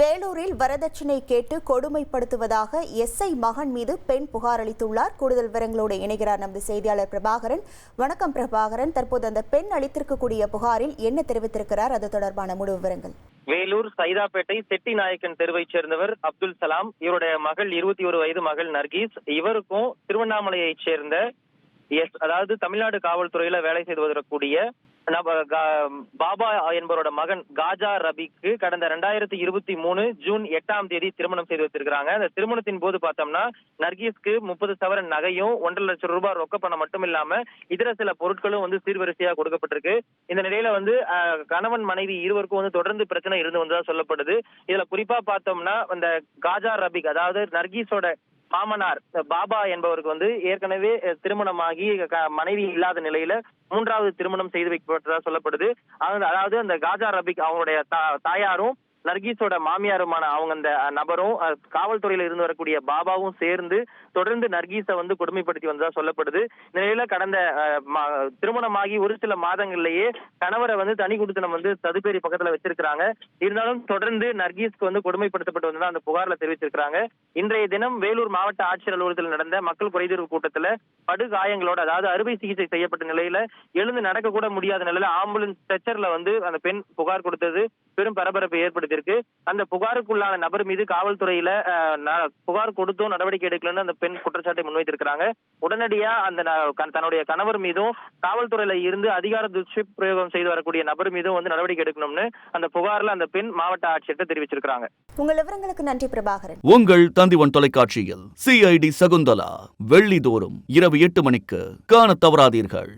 வேலூரில் வரதட்சணை கேட்டு கொடுமைப்படுத்துவதாக எஸ்ஐ மகன் மீது பெண் புகார் அளித்துள்ளார். கூடுதல் விவரங்களோடு இணைகிறார் நமது செய்தியாளர் பிரபாகரன். வணக்கம் பிரபாகரன். தற்போது அந்த பெண் அளித்திருக்கக்கூடிய புகாரில் என்ன தெரிவித்திருக்கிறார்? அது தொடர்பான முழு விவரங்கள். வேலூர் சைதாப்பேட்டை செட்டி நாயக்கன் தெருவைச் சேர்ந்தவர் அப்துல் சலாம் இவருடைய மகள் இருபத்தி ஒரு வயது மகள் நர்கீஸ். இவருக்கும் திருவண்ணாமலையைச் சேர்ந்த எஸ் அதாவது தமிழ்நாடு காவல்துறையில வேலை செய்து வரக்கூடிய பாபா என்பவரோட மகன் காஜா ரபிக்கு கடந்த ரெண்டாயிரத்தி இருபத்தி மூணு ஜூன் எட்டாம் தேதி திருமணம் செய்து வச்சிருக்காங்க அந்த திருமணத்தின் போது பார்த்தோம்னா நர்கீஸ்க்கு முப்பது சவரன் நகையும் ஒன்றரை லட்சம் ரூபாய் ரொக்க பணம் மட்டும் இல்லாம இதர சில பொருட்களும் வந்து சீர்வரிசையா கொடுக்கப்பட்டிருக்கு. இந்த நிலையில வந்து கணவன் மனைவி இருவருக்கும் வந்து தொடர்ந்து பிரச்சனை இருந்து வந்ததா சொல்லப்படுது. இதுல குறிப்பா பார்த்தோம்னா அந்த காஜா ரபிக் அதாவது நர்கீஸோட மாமனார் பாபா என்பவருக்கு வந்து ஏற்கனவே திருமணமாகி க- மனைவி இல்லாத நிலையில மூன்றாவது திருமணம் செய்து வைக்கப்பட்டதா சொல்லப்படுது. அதாவது அந்த காஜா ரபிக் அவங்களுடைய தா- தாயாரும் நர்கீஸோட மாமியாருமான அவங்க அந்த நபரும் காவல்துறையில இருந்து வரக்கூடிய பாபாவும் சேர்ந்து தொடர்ந்து நர்கீஸை வந்து கொடுமைப்படுத்தி வந்ததா சொல்லப்படுது. நிலையில கடந்த திருமணமாகி ஒரு சில மாதங்கள்லயே கணவரை வந்து தனி குடித்தனம் வந்து சதுப்பேரி பக்கத்துல வச்சிருக்காங்க இருந்தாலும் தொடர்ந்து நர்கீஸ்க்கு வந்து கொடுமைப்படுத்தப்பட்டு வந்ததா அந்த புகார்ல தெரிவிச்சிருக்காங்க இன்றைய தினம் வேலூர் மாவட்ட ஆட்சியர் அலுவலகத்தில் நடந்த மக்கள் குறைதீர்வு கூட்டத்துல படுகாயங்களோட அதாவது அறுவை சிகிச்சை செய்யப்பட்ட நிலையில எழுந்து நடக்க கூட முடியாத நிலையில ஆம்புலன்ஸ் ஸ்ட்ரெச்சர்ல வந்து அந்த பெண் புகார் கொடுத்தது பெரும் பரபரப்பை ஏற்படுத்தியிருக்கு அந்த புகாருக்குள்ளான நபர் மீது காவல்துறையில புகார் கொடுத்தும் நடவடிக்கை எடுக்கலன்னு அந்த பெண் குற்றச்சாட்டை முன்வைத்திருக்கிறாங்க. உடனடியா அந்த கண்- தன்னுடைய கணவர் மீதும் காவல்துறையில இருந்து அதிகார துஷ்பிரயோகம் செய்து வரக்கூடிய நபர் மீதும் வந்து நடவடிக்கை எடுக்கணும்னு அந்த புகார்ல அந்த பெண் மாவட்ட ஆட்சியர்கிட்ட தெரிவிச்சிருக்காங்க உங்கள் விவரங்களுக்கு நன்றி பிரபாகரன். உங்கள் தந்திவன் தொலைக்காட்சியில் சிஐடி சகுந்தலா வெள்ளிதோறும் இரவு எட்டு மணிக்கு காணத் தவறாதீர்கள்.